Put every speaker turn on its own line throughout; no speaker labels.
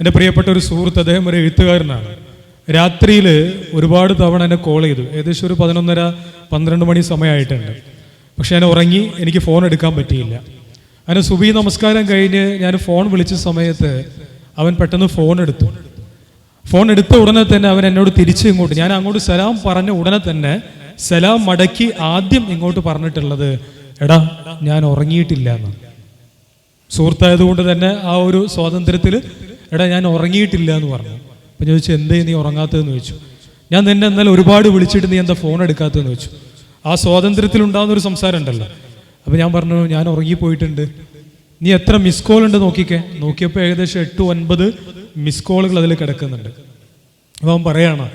എന്റെ പ്രിയപ്പെട്ട ഒരു സുഹൃത്ത് അദ്ദേഹം ഒരു എഴുത്തുകാരനാണ്. രാത്രിയിൽ ഒരുപാട് തവണ എന്നെ കോൾ ചെയ്തു. ഏകദേശം ഒരു പതിനൊന്നര പന്ത്രണ്ട് മണി സമയമായിട്ടുണ്ട്. പക്ഷെ ഞാൻ ഉറങ്ങി എനിക്ക് ഫോൺ എടുക്കാൻ പറ്റിയില്ല. അങ്ങനെ സുബി നമസ്കാരം കഴിഞ്ഞ് ഞാൻ ഫോൺ വിളിച്ച സമയത്ത് അവൻ പെട്ടെന്ന് ഫോൺ എടുത്തു. ഫോൺ എടുത്ത ഉടനെ തന്നെ അവൻ എന്നോട് തിരിച്ച് ഇങ്ങോട്ട് ഞാൻ അങ്ങോട്ട് സലാം പറഞ്ഞ ഉടനെ തന്നെ സലാം മടക്കി ആദ്യം ഇങ്ങോട്ട് പറഞ്ഞിട്ടുള്ളത് എടാ ഞാൻ ഉറങ്ങിയിട്ടില്ല എന്ന്. സുഹൃത്തായതുകൊണ്ട് തന്നെ ആ ഒരു സ്വാതന്ത്ര്യത്തിൽ എടാ ഞാൻ ഉറങ്ങിയിട്ടില്ല എന്ന് പറഞ്ഞു. അപ്പം ചോദിച്ചു എന്തേ നീ ഉറങ്ങാത്തതെന്ന് ചോദിച്ചു. ഞാൻ നിന്നെ എന്നാൽ ഒരുപാട് വിളിച്ചിട്ട് നീ എന്താ ഫോൺ എടുക്കാത്തതെന്ന് ചോദിച്ചു. ആ സ്വാതന്ത്ര്യത്തിൽ ഉണ്ടാകുന്ന ഒരു സംസാരം ഉണ്ടല്ലോ. അപ്പം ഞാൻ പറഞ്ഞു ഞാൻ ഉറങ്ങിപ്പോയിട്ടുണ്ട്. നീ എത്ര മിസ് കോൾ ഉണ്ട് നോക്കിക്കേ. നോക്കിയപ്പോൾ ഏകദേശം എട്ട് ഒൻപത് മിസ് കോളുകൾ അതിൽ കിടക്കുന്നുണ്ട്. അപ്പം അവൻ പറയാണ്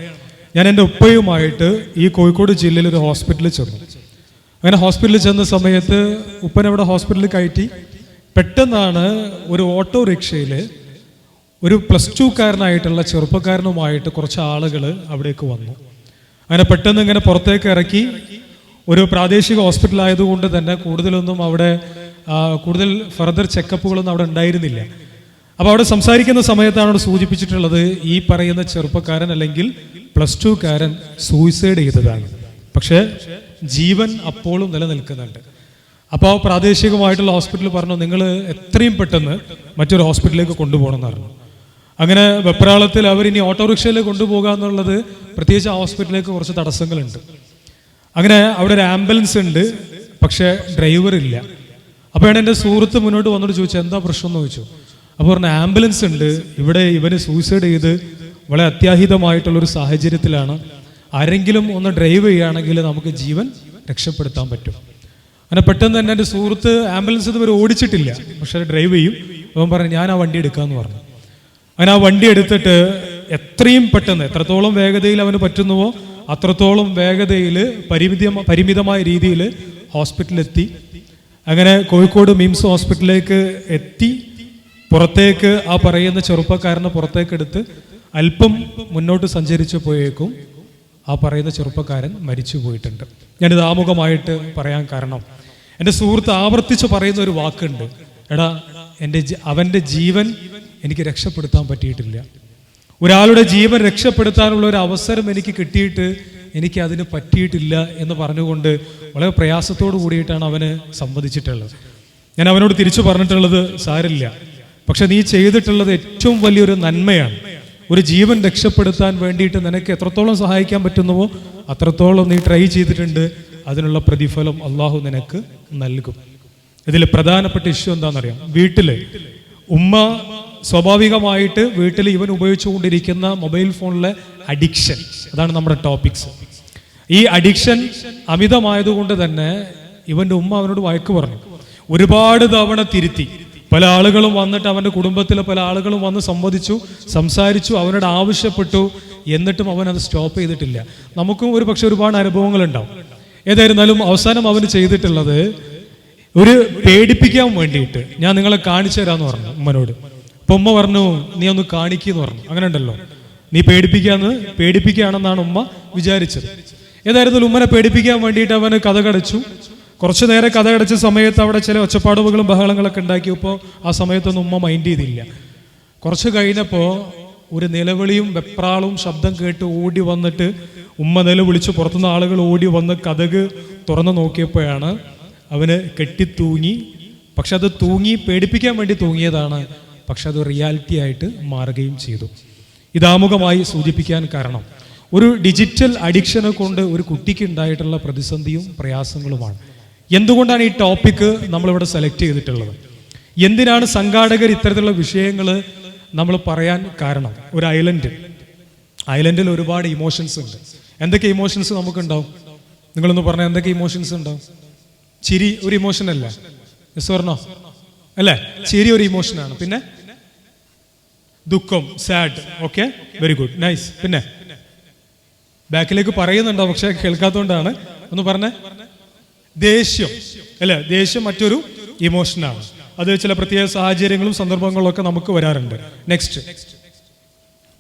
ഞാൻ എന്റെ ഉപ്പയുമായിട്ട് ഈ കോഴിക്കോട് ജില്ലയിൽ ഒരു ഹോസ്പിറ്റലിൽ ചെന്നു. അങ്ങനെ ഹോസ്പിറ്റലിൽ ചെന്ന സമയത്ത് ഉപ്പനവിടെ ഹോസ്പിറ്റലിൽ കയറ്റി. പെട്ടെന്നാണ് ഒരു ഓട്ടോറിക്ഷയിൽ ഒരു പ്ലസ് ടുക്കാരനായിട്ടുള്ള ചെറുപ്പക്കാരനുമായിട്ട് കുറച്ച് ആളുകൾ അവിടേക്ക് വന്നു. അങ്ങനെ പെട്ടെന്ന് ഇങ്ങനെ പുറത്തേക്ക് ഇറക്കി. ഒരു പ്രാദേശിക ഹോസ്പിറ്റൽ ആയതുകൊണ്ട് തന്നെ കൂടുതലൊന്നും അവിടെ കൂടുതൽ ഫർദർ ചെക്കപ്പുകളൊന്നും അവിടെ ഉണ്ടായിരുന്നില്ല. അപ്പോൾ അവിടെ സംസാരിക്കുന്ന സമയത്താണ് അവിടെ സൂചിപ്പിച്ചിട്ടുള്ളത് ഈ പറയുന്ന ചെറുപ്പക്കാരൻ അല്ലെങ്കിൽ പ്ലസ് ടുക്കാരൻ സൂയിസൈഡ് ചെയ്തതാണ്. പക്ഷേ ജീവൻ അപ്പോഴും നിലനിൽക്കുന്നുണ്ട്. അപ്പോൾ പ്രാദേശികമായിട്ടുള്ള ഹോസ്പിറ്റൽ പറഞ്ഞു നിങ്ങൾ എത്രയും പെട്ടെന്ന് മറ്റൊരു ഹോസ്പിറ്റലിലേക്ക് കൊണ്ടുപോകണം എന്ന് പറഞ്ഞു. അങ്ങനെ വെപ്രാളത്തിൽ അവർ ഇനി ഓട്ടോറിക്ഷയിൽ കൊണ്ടുപോകുക എന്നുള്ളത് പ്രത്യേകിച്ച് ഹോസ്പിറ്റലിലേക്ക് കുറച്ച് തടസ്സങ്ങളുണ്ട്. അങ്ങനെ അവിടെ ഒരു ആംബുലൻസ് ഉണ്ട് പക്ഷേ ഡ്രൈവർ ഇല്ല. അപ്പോഴാണ് എന്റെ സുഹൃത്ത് മുന്നോട്ട് വന്നിട്ട് ചോദിച്ചു എന്താ പ്രശ്നം? എന്ന് ചോദിച്ചു. അപ്പോൾ പറഞ്ഞ ആംബുലൻസ് ഉണ്ട്. ഇവിടെ ഇവന് സൂയിസൈഡ് ചെയ്ത് വളരെ അത്യാഹിതമായിട്ടുള്ളൊരു സാഹചര്യത്തിലാണ്. ആരെങ്കിലും ഒന്ന് ഡ്രൈവ് ചെയ്യുകയാണെങ്കിൽ നമുക്ക് ജീവൻ രക്ഷപ്പെടുത്താൻ പറ്റും. അങ്ങനെ പെട്ടെന്ന് തന്നെ എന്റെ സുഹൃത്ത് ആംബുലൻസ് ഇതുവരെ ഓടിച്ചിട്ടില്ല. പക്ഷേ ഡ്രൈവ് ചെയ്യും. അവൻ പറഞ്ഞു ഞാൻ ആ വണ്ടി എടുക്കാമെന്ന് പറഞ്ഞു. അങ്ങനെ ആ വണ്ടി എടുത്തിട്ട് എത്രയും പെട്ടെന്ന് എത്രത്തോളം വേഗതയിൽ അവന് പറ്റുന്നുവോ അത്രത്തോളം വേഗതയിൽ പരിമിത പരിമിതമായ രീതിയിൽ ഹോസ്പിറ്റലിലെത്തി. അങ്ങനെ കോഴിക്കോട് മിംസ് ഹോസ്പിറ്റലിലേക്ക് എത്തി. പുറത്തേക്ക് ആ പറയുന്ന ചെറുപ്പക്കാരനെ പുറത്തേക്ക് എടുത്ത് അല്പം മുന്നോട്ട് സഞ്ചരിച്ചു പോയേക്കും. ആ പറയുന്ന ചെറുപ്പക്കാരൻ മരിച്ചു പോയിട്ടുണ്ട്. ഞാനിത് ആമുഖമായിട്ട് പറയാൻ കാരണം എന്റെ സുഹൃത്ത് ആവർത്തിച്ച് പറയുന്ന ഒരു വാക്കുണ്ട്. എടാ എന്റെ അവന്റെ ജീവൻ എനിക്ക് രക്ഷപ്പെടുത്താൻ പറ്റിയിട്ടില്ല. ഒരാളുടെ ജീവൻ രക്ഷപ്പെടുത്താനുള്ള ഒരു അവസരം എനിക്ക് കിട്ടിയിട്ട് എനിക്ക് അതിന് പറ്റിയിട്ടില്ല എന്ന് പറഞ്ഞുകൊണ്ട് വളരെ പ്രയാസത്തോടു കൂടിയിട്ടാണ് അവന് സംവദിച്ചിട്ടുള്ളത്. ഞാൻ അവനോട് തിരിച്ചു പറഞ്ഞിട്ടുള്ളത് സാരില്ല പക്ഷെ നീ ചെയ്തിട്ടുള്ളത് ഏറ്റവും വലിയൊരു നന്മയാണ്. ഒരു ജീവൻ രക്ഷപ്പെടുത്താൻ വേണ്ടിയിട്ട് നിനക്ക് എത്രത്തോളം സഹായിക്കാൻ പറ്റുന്നുവോ അത്രത്തോളം നീ ട്രൈ ചെയ്തിട്ടുണ്ട്. അതിനുള്ള പ്രതിഫലം അള്ളാഹു നിനക്ക് നൽകും. ഇതിൽ പ്രധാനപ്പെട്ട ഇഷ്യൂ എന്താണെന്നറിയാം? വീട്ടിൽ ഉമ്മ സ്വാഭാവികമായിട്ട് വീട്ടിൽ ഇവൻ ഉപയോഗിച്ചുകൊണ്ടിരിക്കുന്ന മൊബൈൽ ഫോണിലെ അഡിക്ഷൻ. അതാണ് നമ്മുടെ ടോപ്പിക്സ് ഈ അഡിക്ഷൻ അമിതമായതുകൊണ്ട് തന്നെ ഇവന്റെ ഉമ്മ അവനോട് വഴക്ക് പറഞ്ഞു. ഒരുപാട് തവണ തിരുത്തി. പല ആളുകളും വന്നിട്ട് അവന്റെ കുടുംബത്തിലെ പല ആളുകളും വന്ന് സംവദിച്ചു സംസാരിച്ചു അവനോട് ആവശ്യപ്പെട്ടു. എന്നിട്ടും അവൻ അത് സ്റ്റോപ്പ് ചെയ്തിട്ടില്ല. നമുക്കും ഒരു പക്ഷെ ഒരുപാട് അനുഭവങ്ങൾ ഉണ്ടാവും ഏതായിരുന്നാലും അവസാനം അവന് ചെയ്തിട്ടുള്ളത് ഒരു പേടിപ്പിക്കാൻ വേണ്ടിയിട്ട് ഞാൻ നിങ്ങളെ കാണിച്ചു തരാമെന്ന് പറഞ്ഞു ഉമ്മനോട്. അപ്പൊ ഉമ്മ പറഞ്ഞു നീ ഒന്ന് കാണിക്കുന്നു പറഞ്ഞു. അങ്ങനെ ഉണ്ടല്ലോ നീ പേടിപ്പിക്കാന്ന് പേടിപ്പിക്കുകയാണെന്നാണ് ഉമ്മ വിചാരിച്ചത്. ഏതായിരുന്നു ഉമ്മനെ പേടിപ്പിക്കാൻ വേണ്ടിയിട്ട് അവന് കഥ കടച്ചു. കുറച്ചു നേരം കഥ കടച്ച സമയത്ത് അവിടെ ചില ഒച്ചപ്പാടുകളും ബഹളങ്ങളൊക്കെ ഉണ്ടാക്കിയപ്പോൾ ആ സമയത്തൊന്നും ഉമ്മ മൈൻഡ് ചെയ്തില്ല. കുറച്ച് കഴിഞ്ഞപ്പോൾ ഒരു നിലവിളിയും വെപ്രാളും ശബ്ദം കേട്ട് ഓടി വന്നിട്ട് ഉമ്മ നിലവിളിച്ച് പുറത്തുനിന്ന് ആളുകൾ ഓടി വന്ന് കഥക് തുറന്നു നോക്കിയപ്പോഴാണ് അവന് കെട്ടിത്തൂങ്ങി. പക്ഷെ അത് തൂങ്ങി പേടിപ്പിക്കാൻ വേണ്ടി തൂങ്ങിയതാണ്. പക്ഷെ അത് റിയാലിറ്റി ആയിട്ട് മാറുകയും ചെയ്തു. ഇതാമുഖമായി സൂചിപ്പിക്കാൻ കാരണം ഒരു ഡിജിറ്റൽ അഡിക്ഷനെ കൊണ്ട് ഒരു കുട്ടിക്ക് ഉണ്ടായിട്ടുള്ള പ്രതിസന്ധിയും പ്രയാസങ്ങളുമാണ്. എന്തുകൊണ്ടാണ് ഈ ടോപ്പിക്ക് നമ്മളിവിടെ സെലക്ട് ചെയ്തിട്ടുള്ളത്? എന്തിനാണ് സംഘാടകർ ഇത്തരത്തിലുള്ള വിഷയങ്ങൾ നമ്മൾ പറയാൻ കാരണം? ഒരു ഐലൻഡ് ഐലൻഡിൽ ഒരുപാട് ഇമോഷൻസ് ഉണ്ട്. എന്തൊക്കെ ഇമോഷൻസ് നമുക്കുണ്ടാവും? നിങ്ങളൊന്ന് പറഞ്ഞാൽ എന്തൊക്കെ ഇമോഷൻസ് ഉണ്ടാവും? ചിരി ഒരു ഇമോഷൻ അല്ല. എസ് പറഞ്ഞോ അല്ലേ? ചിരി ഒരു ഇമോഷനാണ് പിന്നെ ദുഃഖം sad okay very good nice പിന്നെ ബാക്കിലേക്ക് പറയുന്നുണ്ടോ? പക്ഷെ കേൾക്കാത്തതുകൊണ്ടാണ് ഒന്ന് പറഞ്ഞേ. ദേഷ്യം. അല്ലേ? ദേഷ്യം മറ്റൊരു ഇമോഷനാണ് അത് ചില പ്രത്യേക സാഹചര്യങ്ങളും സന്ദർഭങ്ങളും ഒക്കെ നമുക്ക് വരാറുണ്ട്. നെക്സ്റ്റ്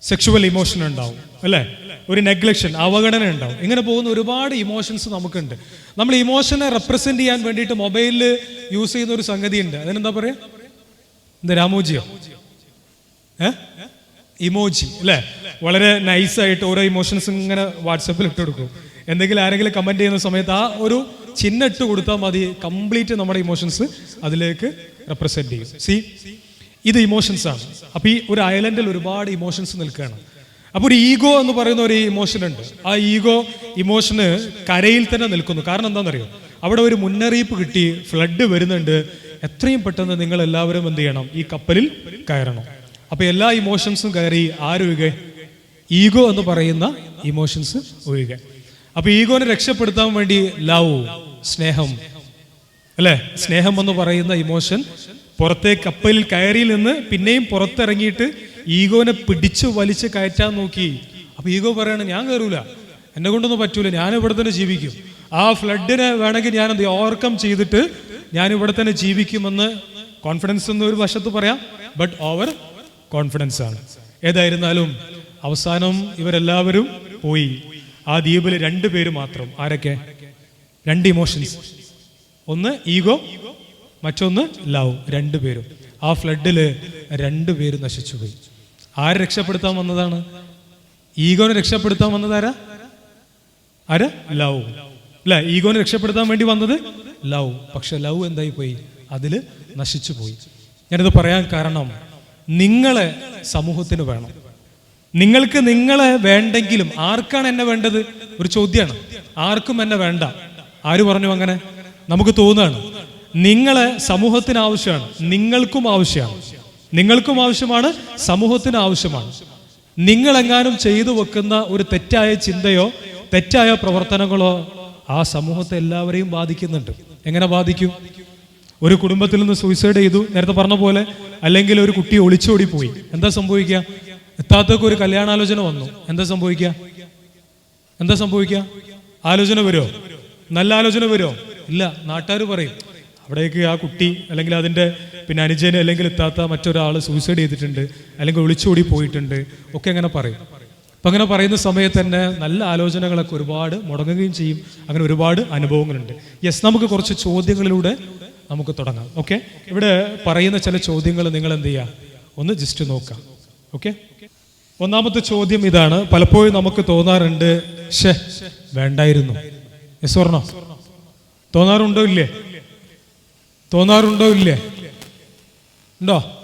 സെക്ഷുവൽ ഇമോഷൻ ഉണ്ടാവും. അല്ലേ? ഒരു നെഗ്ലക്ഷൻ അവഗണന ഉണ്ടാവും. ഇങ്ങനെ പോകുന്ന ഒരുപാട് ഇമോഷൻസ് നമുക്കുണ്ട്. നമ്മൾ ഇമോഷനെ റെപ്രസെന്റ് ചെയ്യാൻ വേണ്ടിയിട്ട് മൊബൈലിൽ യൂസ് ചെയ്യുന്ന ഒരു സംഗതി ഉണ്ട് അതിനെന്താ പറയാ? എന്താ രാമോജിയോ? ഇമോജി അല്ലേ? വളരെ നൈസായിട്ട് ഓരോ ഇമോഷൻസ് ഇങ്ങനെ വാട്സപ്പിൽ ഇട്ട് കൊടുക്കും എന്തെങ്കിലും ആരെങ്കിലും കമന്റ് ചെയ്യുന്ന സമയത്ത് ആ ഒരു ചിഹ്നം ഇട്ട് കൊടുത്താൽ മതി. കംപ്ലീറ്റ് നമ്മുടെ ഇമോഷൻസ് അതിലേക്ക് റെപ്രസെന്റ് ചെയ്യും. സി ഇത് ഇമോഷൻസ് ആണ്. അപ്പൊ ഈ ഒരു ഐലൻഡിൽ ഒരുപാട് ഇമോഷൻസ് നിൽക്കുകയാണ്. അപ്പോൾ ഒരു ഈഗോ എന്ന് പറയുന്ന ഒരു ഇമോഷൻ ഉണ്ട്. ആ ഈഗോ ഇമോഷന് കരയിൽ തന്നെ നിൽക്കുന്നു. കാരണം എന്താണെന്നറിയോ? അവിടെ ഒരു മുന്നറിയിപ്പ് കിട്ടി ഫ്ലഡ് വരുന്നുണ്ട്. എത്രയും പെട്ടെന്ന് നിങ്ങൾ എല്ലാവരും എന്ത് ചെയ്യണം? ഈ കപ്പലിൽ കയറണം. അപ്പൊ എല്ലാ ഇമോഷൻസും കയറി ആരൊഴുക? ഈഗോ എന്ന് പറയുന്ന ഇമോഷൻസ് ഒഴുക. അപ്പൊ ഈഗോനെ രക്ഷപ്പെടുത്താൻ വേണ്ടി ലവ് സ്നേഹം അല്ലേ? സ്നേഹം എന്ന് പറയുന്ന ഇമോഷൻ പുറത്തെ കപ്പലിൽ കയറി നിന്ന് പിന്നെയും പുറത്തിറങ്ങിയിട്ട് ഈഗോനെ പിടിച്ചു വലിച്ച് കയറ്റാൻ നോക്കി. അപ്പൊ ഈഗോ പറയണ ഞാൻ കയറൂല. എന്നെ കൊണ്ടൊന്നും പറ്റൂല. ഞാൻ ഇവിടെ തന്നെ ജീവിക്കും. ആ ഫ്ലഡിനെ വേണമെങ്കിൽ ഞാൻ എന്ത് ഓവർകം ചെയ്തിട്ട് ഞാൻ ഇവിടെ തന്നെ ജീവിക്കുമെന്ന് കോൺഫിഡൻസ് എന്ന് ഒരു വശത്ത് പറയാം. ബട്ട് ഓവർ കോൺഫിഡൻസ് ആണ്. ഏതായിരുന്നാലും അവസാനം ഇവരെല്ലാവരും പോയി. ആ ദ്വീപിൽ രണ്ടു പേര് മാത്രം. ആരൊക്കെ? രണ്ട് ഇമോഷൻസ് ഒന്ന് ഈഗോ മറ്റൊന്ന് ലവ് രണ്ടുപേരും ആ ഫ്ലഡിൽ നശിച്ചു പോയി ആരെ രക്ഷപ്പെടുത്താൻ വന്നതാണ്? ഈഗോനെ രക്ഷപ്പെടുത്താൻ വന്നത് ആരാ? ആര്? ലവ് അല്ല? ഈഗോനെ രക്ഷപ്പെടുത്താൻ വേണ്ടി വന്നത് ലവ് പക്ഷെ ലവ് എന്തായി പോയി അതിൽ നശിച്ചു പോയി ഞാനിത് പറയാൻ കാരണം നിങ്ങളെ സമൂഹത്തിന് വേണം. നിങ്ങൾക്ക് നിങ്ങളെ വേണ്ടെങ്കിലും ആർക്കാണ് എന്നെ വേണ്ടത്? ഒരു ചോദ്യമാണ്. ആർക്കും എന്നെ വേണ്ട. ആര് പറഞ്ഞു അങ്ങനെ? നമുക്ക് തോന്നുകയാണ്. നിങ്ങളെ സമൂഹത്തിന് ആവശ്യമാണ്. നിങ്ങൾക്കും ആവശ്യമാണ്. നിങ്ങൾക്കും ആവശ്യമാണ്. സമൂഹത്തിന് ആവശ്യമാണ്. നിങ്ങളെങ്ങാനും ചെയ്തു വെക്കുന്ന ഒരു തെറ്റായ ചിന്തയോ തെറ്റായ പ്രവർത്തനങ്ങളോ ആ സമൂഹത്തെ എല്ലാവരെയും ബാധിക്കുന്നുണ്ട്. എങ്ങനെ ബാധിക്കും? ഒരു കുടുംബത്തിൽ നിന്ന് സൂയിസൈഡ് ചെയ്തു നേരത്തെ പറഞ്ഞ പോലെ അല്ലെങ്കിൽ ഒരു കുട്ടി ഒളിച്ചോടി പോയി. എന്താ സംഭവിക്കുക? എത്താത്തൊക്കെ ഒരു കല്യാണാലോചന വന്നു. എന്താ സംഭവിക്കുക? എന്താ സംഭവിക്കുക? ആലോചന വരുമോ? നല്ല ആലോചന വരുമോ? ഇല്ല. നാട്ടുകാർ പറയും അവിടേക്ക് ആ കുട്ടി അല്ലെങ്കിൽ അതിന്റെ പിന്നെ അനുജന് അല്ലെങ്കിൽ എത്താത്ത മറ്റൊരാൾ സൂയിസൈഡ് ചെയ്തിട്ടുണ്ട് അല്ലെങ്കിൽ ഒളിച്ചോടി പോയിട്ടുണ്ട് ഒക്കെ അങ്ങനെ പറയും. അപ്പം അങ്ങനെ പറയുന്ന സമയത്ത് തന്നെ നല്ല ആലോചനകളൊക്കെ ഒരുപാട് മുടങ്ങുകയും ചെയ്യും. അങ്ങനെ ഒരുപാട് അനുഭവങ്ങളുണ്ട്. യെസ് നമുക്ക് കുറച്ച് ചോദ്യങ്ങളിലൂടെ നമുക്ക് തുടങ്ങാം. ഓക്കെ ഇവിടെ പറയുന്ന ചില ചോദ്യങ്ങൾ നിങ്ങൾ എന്ത് ചെയ്യുക ഒന്ന് ജസ്റ്റ് നോക്കാം. ഓക്കെ ഒന്നാമത്തെ ചോദ്യം ഇതാണ്. പലപ്പോഴും നമുക്ക് തോന്നാറുണ്ട് ഷേ വേണ്ടായിരുന്നു. യെസ് പറഞ്ഞോ തോന്നാറുണ്ടോ ഇല്ലേ? തോന്നാറുണ്ടോ ഇല്ലേ? ഉണ്ടോ?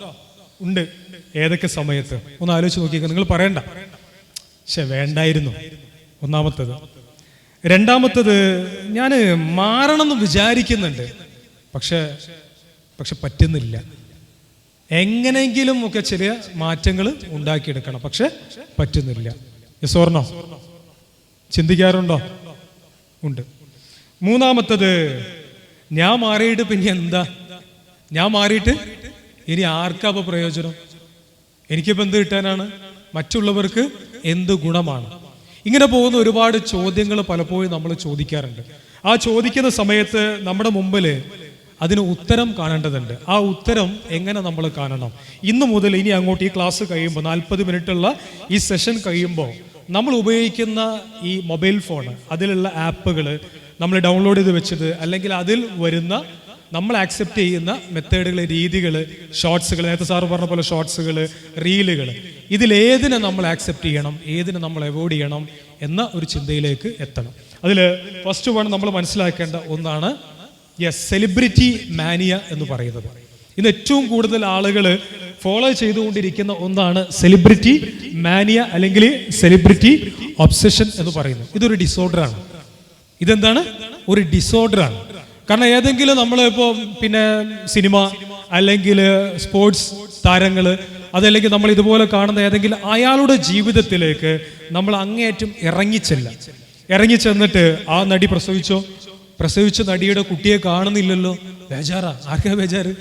ഉണ്ട്. ഏതൊക്കെ സമയത്ത്? ഒന്ന് ആലോചിച്ച് നോക്കിയേക്ക. നിങ്ങൾ പറയണ്ട. പക്ഷെ വേണ്ടായിരുന്നു. ഒന്നാമത്തത്. രണ്ടാമത്തത് ഞാൻ മാറണമെന്ന് വിചാരിക്കുന്നുണ്ട്. പക്ഷെ പക്ഷെ പറ്റുന്നില്ല. എങ്ങനെയെങ്കിലും ഒക്കെ ചില മാറ്റങ്ങൾ ഉണ്ടാക്കിയെടുക്കണം. പക്ഷെ പറ്റുന്നില്ല. യസോർണോ ചിന്തിക്കാറുണ്ടോ? ഉണ്ട്. മൂന്നാമത്തത് ഞാൻ മാറിയിട്ട് പിന്നെ എന്താ? ഞാൻ മാറിയിട്ട് ഇനി ആർക്കാ അപ്പൊ പ്രയോജനം? എനിക്കിപ്പോ എന്ത് കിട്ടാനാണ്? മറ്റുള്ളവർക്ക് എന്ത് ഗുണമാണ്? ഇങ്ങനെ പോകുന്ന ഒരുപാട് ചോദ്യങ്ങൾ പലപ്പോഴും നമ്മൾ ചോദിക്കാറുണ്ട്. ആ ചോദിക്കുന്ന സമയത്ത് നമ്മുടെ മുമ്പിൽ അതിന് ഉത്തരം കാണേണ്ടതുണ്ട്. ആ ഉത്തരം എങ്ങനെ നമ്മൾ കാണണം? ഇന്നു മുതൽ ഇനി അങ്ങോട്ട് ഈ ക്ലാസ് കഴിയുമ്പോൾ നാൽപ്പത് മിനിറ്റുള്ള ഈ സെഷൻ കഴിയുമ്പോൾ നമ്മൾ ഉപയോഗിക്കുന്ന ഈ മൊബൈൽ ഫോൺ അതിലുള്ള ആപ്പുകൾ നമ്മൾ ഡൗൺലോഡ് ചെയ്ത് വെച്ചത് അല്ലെങ്കിൽ അതിൽ വരുന്ന നമ്മൾ ആക്സെപ്റ്റ് ചെയ്യുന്ന മെത്തേഡുകൾ രീതികൾ ഷോർട്സുകൾ നേരത്തെ സാറ് പറഞ്ഞ പോലെ ഷോർട്സുകൾ റീലുകൾ ഇതിലേതിനെ നമ്മൾ ആക്സെപ്റ്റ് ചെയ്യണം ഏതിനെ നമ്മൾ അവോയ്ഡ് ചെയ്യണം എന്ന ഒരു ചിന്തയിലേക്ക് എത്തണം. അതിൽ ഫസ്റ്റ് വൺ നമ്മൾ മനസ്സിലാക്കേണ്ട ഒന്നാണ് യെസ് സെലിബ്രിറ്റി മാനിയ എന്ന് പറയുന്നത്. ഇന്ന് ഏറ്റവും കൂടുതൽ ആളുകൾ ഫോളോ ചെയ്തുകൊണ്ടിരിക്കുന്ന ഒന്നാണ് സെലിബ്രിറ്റി മാനിയ അല്ലെങ്കിൽ സെലിബ്രിറ്റി ഒബ്സെഷൻ എന്ന് പറയുന്നത്. ഇതൊരു ഡിസോർഡറാണ് ഇതെന്താണ്? ഒരു ഡിസോർഡറാണ് കാരണം ഏതെങ്കിലും നമ്മൾ ഇപ്പോൾ പിന്നെ സിനിമ അല്ലെങ്കിൽ സ്പോർട്സ് താരങ്ങൾ അതല്ലെങ്കിൽ നമ്മൾ ഇതുപോലെ കാണുന്ന ഏതെങ്കിലും അയാളുടെ ജീവിതത്തിലേക്ക് നമ്മൾ അങ്ങേയറ്റം ഇറങ്ങിച്ചെല്ല. ഇറങ്ങിച്ചെന്നിട്ട് ആ നടി പ്രസവിച്ചോ? പ്രസവിച്ച നടിയുടെ കുട്ടിയെ കാണുന്നില്ലല്ലോ. ബേജാറാ. ആർക്കാ ബേജാറ്?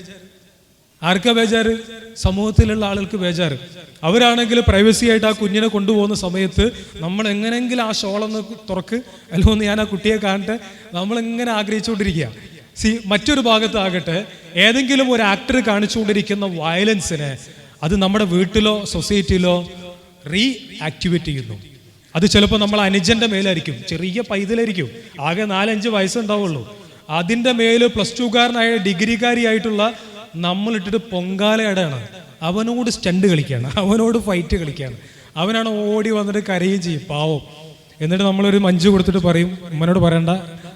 ആർക്കാ ബേജാറ്? സമൂഹത്തിലുള്ള ആളുകൾക്ക് ബേജാറ്. അവരാണെങ്കിൽ പ്രൈവസി ആയിട്ട് ആ കുഞ്ഞിനെ കൊണ്ടുപോകുന്ന സമയത്ത് നമ്മൾ എങ്ങനെങ്കിലും ആ ഷോളൊന്ന് തുറക്ക് അല്ലോ ഒന്ന് ഞാൻ ആ കുട്ടിയെ കാണട്ടെ. നമ്മൾ എങ്ങനെ ആഗ്രഹിച്ചുകൊണ്ടിരിക്കുക. സി മറ്റൊരു ഭാഗത്താകട്ടെ ഏതെങ്കിലും ഒരു ആക്ടർ കാണിച്ചുകൊണ്ടിരിക്കുന്ന വയലൻസിനെ അത് നമ്മുടെ വീട്ടിലോ സൊസൈറ്റിയിലോ റീ ആക്ടിവേറ്റ് ചെയ്യുന്നു. അത് ചിലപ്പോൾ നമ്മൾ അനുജന്റെ മേലായിരിക്കും. ചെറിയ പൈതലായിരിക്കും. ആകെ നാലഞ്ച് വയസ്സുണ്ടാവുള്ളൂ. അതിന്റെ മേൽ പ്ലസ് ടുക്കാരനായ ഡിഗ്രിക്കാരിയായിട്ടുള്ള നമ്മളിട്ടിട്ട് പൊങ്കാലയടയാണ് അവനോട് സ്റ്റണ്ട് കളിക്കുകയാണ് അവനോട് ഫൈറ്റ് കളിക്കുകയാണ് അവനാണ് ഓടി വന്നിട്ട് കരയും ചെയ്യും. പാവം. എന്നിട്ട് നമ്മളൊരു മഞ്ച് കൊടുത്തിട്ട് പറയും ഉമ്മനോട് പറയണ്ട